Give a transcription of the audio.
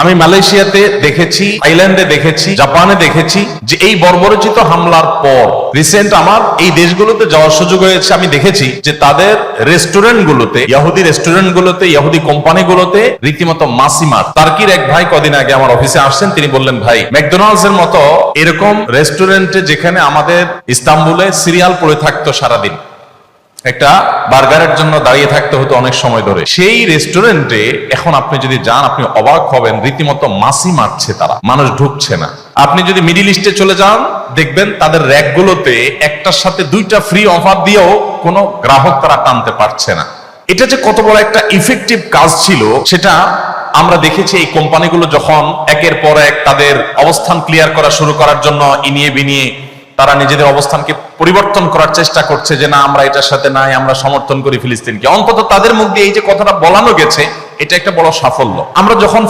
আমি মালয়েশিয়াতে দেখেছি, থাইল্যান্ডে দেখেছি, জাপানে দেখেছি যে এই বর্বরচিত হামলার পর রিসেন্ট আমার এই দেশগুলোতে যাওয়ার সুযোগ হয়েছে। আমি দেখেছি যে তাদের রেস্টুরেন্ট গুলোতে ইয়াহুদি রেস্টুরেন্ট গুলোতে ইয়াহুদি কোম্পানি গুলোতে রীতিমতো মাসিমার। তার্কির এক ভাই কদিন আগে আমার অফিসে আসছেন, তিনি বললেন, ভাই ম্যাকডোনাল্ডস এর মতো এরকম রেস্টুরেন্টে যেখানে আমাদের ইস্তাম্বুলে সিরিয়াল পড়ে থাকতো সারাদিন একটা বার্গারের জন্য দাঁড়িয়ে থাকতে হতো অনেক সময় ধরে। সেই রেস্টুরেন্টে এখন আপনি যদি যান, আপনি অবাক হবেন, রীতিমতো মাসি মারছে তারা, মানুষ ঢুকছে না। আপনি যদি মিডিল ইস্টে চলে যান, দেখবেন তাদের র্যাকগুলোতে একটার সাথে দুইটা ফ্রি অফার দিয়েও কোনো গ্রাহক তারা টানতে পারছে না। এটা যে কত বড় একটা ইফেক্টিভ কাজ ছিল, সেটা আমরা দেখেছি এই কোম্পানিগুলো যখন একের পর এক তাদের অবস্থান ক্লিয়ার করা শুরু করার জন্য, ইনিয়ে বিনিয়ে তারা নিজেদের অবস্থানকে পরিবর্তন করার চেষ্টা করছে যে না, আমরা এটার সাথে নাই, আমরা সমর্থন করি ফিলিস্তিনকে। অন্তত তাদের মুখ দিয়ে এই যে কথাটা বলানো গেছে, এটা একটা বড় সাফল্য। আমরা যখন